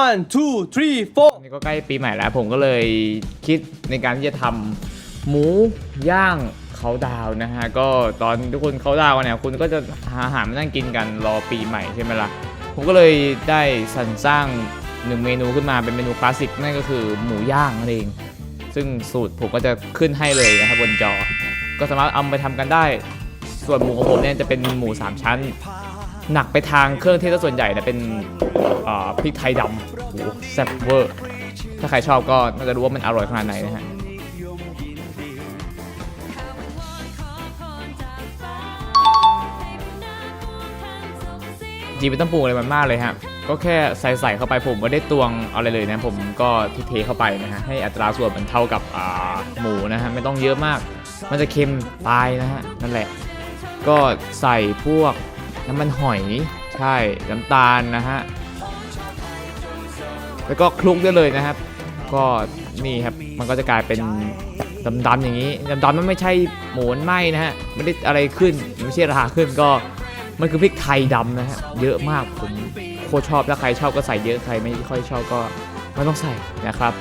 one two three four นี่ก็ใกล้ปีใหม่แล้ว ผมก็เลยคิดในการที่จะทำหมูย่างเขาดาวนะฮะ ก็ตอนทุกคนเขาดาวเนี่ยคุณก็จะหาอาหารมานั่งกินกันรอปีใหม่ใช่ไหมล่ะ ผมก็เลยได้สรรสร้างหนึ่งเมนูขึ้นมาเป็นเมนูคลาสสิกนั่นก็คือหมูย่างนั่นเอง ซึ่งสูตรผมก็จะขึ้นให้เลยนะครับบนจอ ก็สามารถเอาไปทำกันได้ ส่วนหมูของผมเนี่ยจะเป็นหมูสามชั้น หนักไปทางเครื่องเทศซะส่วนใหญ่นะเป็นพริกไทยดำโหแซ่บเวอร์ ถ้าใครชอบก็น่าจะรู้ว่ามันอร่อยขนาดไหนนะฮะจริงไม่ต้องปรุงอะไรมันมากเลยฮะ ก็แค่ใส่ใส่เข้าไปผมไม่ได้ตวงอะไรเลยนะ ผมก็เทเข้าไปนะฮะให้อัตราส่วนมันเท่ากับหมูนะฮะไม่ต้องเยอะมาก มันจะเค็มตายนะฮะนั่นแหละ ก็ใส่พวก น้ำมันหอยใช่น้ำตาลนะฮะแล้วก็คลุกได้เลยนะครับ ก็นี่ครับมันก็จะกลายเป็นดำๆอย่างนี้ดำๆมันไม่ใช่หมูนไหมนะฮะไม่ได้อะไรขึ้นไม่ใช่ราขึ้นก็มันคือพริกไทยดำนะฮะเยอะมากผมโคชอบถ้าใครชอบก็ใส่เยอะใครไม่ค่อยชอบก็ไม่ต้องใส่นะครับ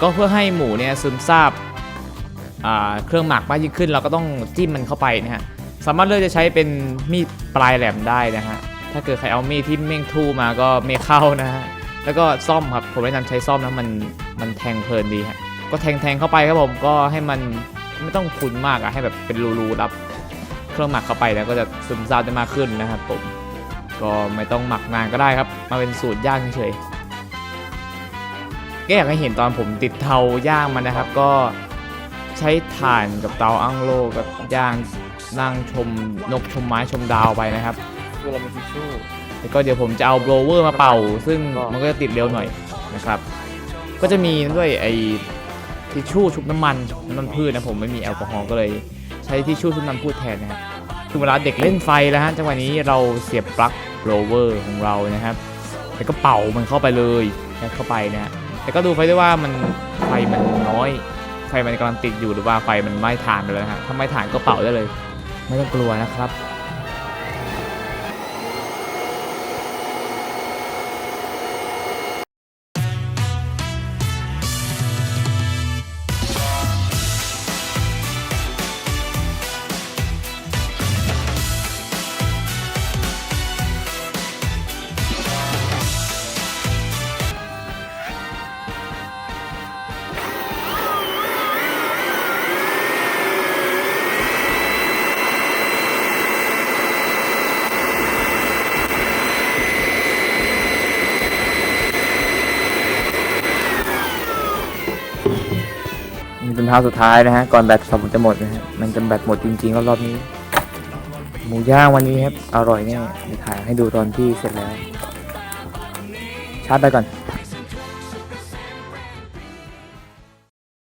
ก็เพื่อให้หมูเนี่ยซึมซาบเครื่องหมักมากยิ่งขึ้น เราก็ต้องจิ้มมันเข้าไปนะฮะ สามารถเลือกจะใช้เป็นมีดปลายแหลมได้นะฮะ ถ้าเกิดใครเอามีดที่เม่งทู่มาก็ไม่เข้านะฮะ แล้วก็ซ่อมครับ ผมแนะนำใช้ซ่อมนะมันมันแทงเพลินดีฮะ ก็แทงแทงเข้าไปครับผม ก็ให้มันไม่ต้องคุ้นมากอะให้แบบเป็นรูๆรับเครื่องหมักเข้าไปแล้วก็จะซึมซาบได้มากขึ้นนะครับผม ก็ไม่ต้องหมักนานก็ได้ครับ มาเป็นสูตรย่างเฉยๆก็อยากให้เห็นตอนผมติดเตาย่างมันนะครับ ก็ ใช้ถ่านกับเตาอั้งโลกับย่างนั่งชมนกชมไม้ชมดาวไปนะครับ คือเรามีทิชชู่แล้วก็เดี๋ยวผมจะเอาโบลเวอร์มาเป่า ซึ่งก็มันก็จะติดเร็วหน่อยนะครับ ก็จะมีด้วยไอ้ทิชชู่ชุบน้ำมันน้ำมันพืชนะผมไม่มีแอลกอฮอล์ก็เลย ใช้ทิชชู่ชุบน้ำมันพืชแทนนะครับคือเวลาเด็กเล่นไฟแล้วฮะจังหวะนี้เราเสียบปลั๊กโบลเวอร์ของเรานะครับแล้วก็เป่ามันเข้าไปเลยยัดเข้าไปนะฮะแต่ก็ดูไฟด้วยว่ามันไฟมันน้อย ไฟมันกำลังติดอยู่หรือว่าไฟมันไหม้ฐานไปแล้วฮะถ้าไหม้ฐานก็เป่าได้เลย ไม่ต้องกลัวนะครับ เป็นภาพสุดท้ายนะฮะ ก่อนแบตสมจะหมดนะฮะ มันจะแบตหมดจริงๆแล้วรอบนี้ หมูย่างวันนี้ครับ อร่อยแน่ถ่ายให้ดูตอนที่เสร็จแล้ว ชาร์จไปก่อน